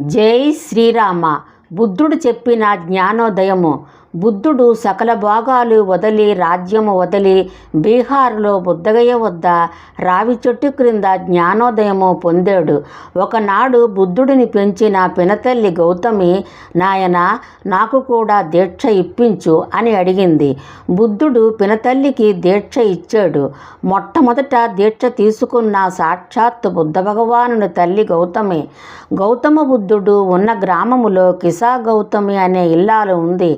జై శ్రీరామ. బుద్ధుడు చెప్పిన జ్ఞానోదయము బుద్ధుడు సకల భాగాలు వదిలి రాజ్యము వదిలి బీహార్లో బుద్ధగయ వద్ద రావి చెట్టు క్రింద జ్ఞానోదయము పొందాడు. ఒకనాడు బుద్ధుడిని పెంచిన పినతల్లి గౌతమి నాయన నాకు కూడా దీక్ష ఇప్పించు అని అడిగింది. బుద్ధుడు పినతల్లికి దీక్ష ఇచ్చాడు. మొట్టమొదట దీక్ష తీసుకున్న సాక్షాత్ బుద్ధ భగవానుని తల్లి గౌతమి. గౌతమ బుద్ధుడు ఉన్న గ్రామములో కిసా గౌతమి అనే ఇల్లాలు ఉంది.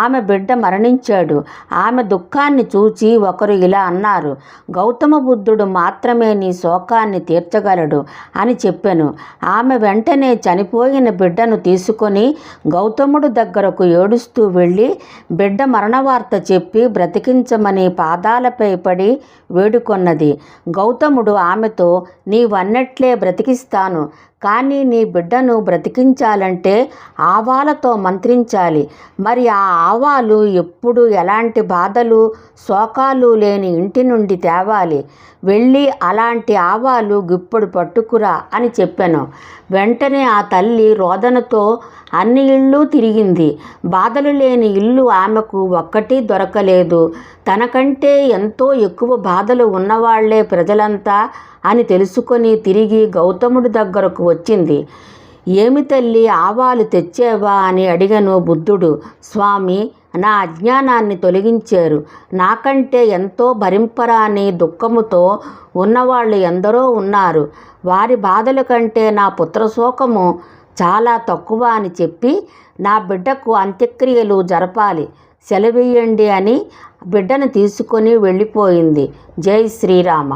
ఆమె బిడ్డ మరణించాడు. ఆమె దుఃఖాన్ని చూచి ఒకరు ఇలా అన్నారు గౌతమ బుద్ధుడు మాత్రమే నీ శోకాన్ని తీర్చగలడు అని చెప్పాను. ఆమె వెంటనే చనిపోయిన బిడ్డను తీసుకొని గౌతముడు దగ్గరకు ఏడుస్తూ వెళ్ళి బిడ్డ మరణవార్త చెప్పి బ్రతికించమని పాదాలపై పడి వేడుకొన్నది. గౌతముడు ఆమెతో నీవన్నట్లే బ్రతికిస్తాను. కానీ నీ బిడ్డను బ్రతికించాలంటే ఆవాలతో మంత్రించాలి. మరి ఆ ఆవాలు ఎప్పుడు ఎలాంటి బాధలు శోకాలు లేని ఇంటి నుండి తేవాలి. వెళ్ళి అలాంటి ఆవాలు గుప్పుడు పట్టుకురా అని చెప్పాను. వెంటనే ఆ తల్లి రోదనతో అన్ని ఇళ్ళు తిరిగింది. బాధలు లేని ఇల్లు ఆమెకు ఒక్కటి దొరకలేదు. తనకంటే ఎంతో ఎక్కువ బాధలు ఉన్నవాళ్ళే ప్రజలంతా అని తెలుసుకొని తిరిగి గౌతముడి దగ్గరకు వచ్చింది. ఏమి తల్లి ఆవాలు తెచ్చేవా అని అడిగను బుద్ధుడు. స్వామి నా అజ్ఞానాన్ని తొలగించారు. నాకంటే ఎంతో భరింపరాని దుఃఖముతో ఉన్నవాళ్ళు ఎందరో ఉన్నారు. వారి బాధల కంటే నా పుత్రశోకము చాలా తక్కువ అని చెప్పి నా బిడ్డకు అంత్యక్రియలు జరపాలి. సెలవేయండి అని బిడ్డను తీసుకొని వెళ్ళిపోయింది. జై శ్రీరామ.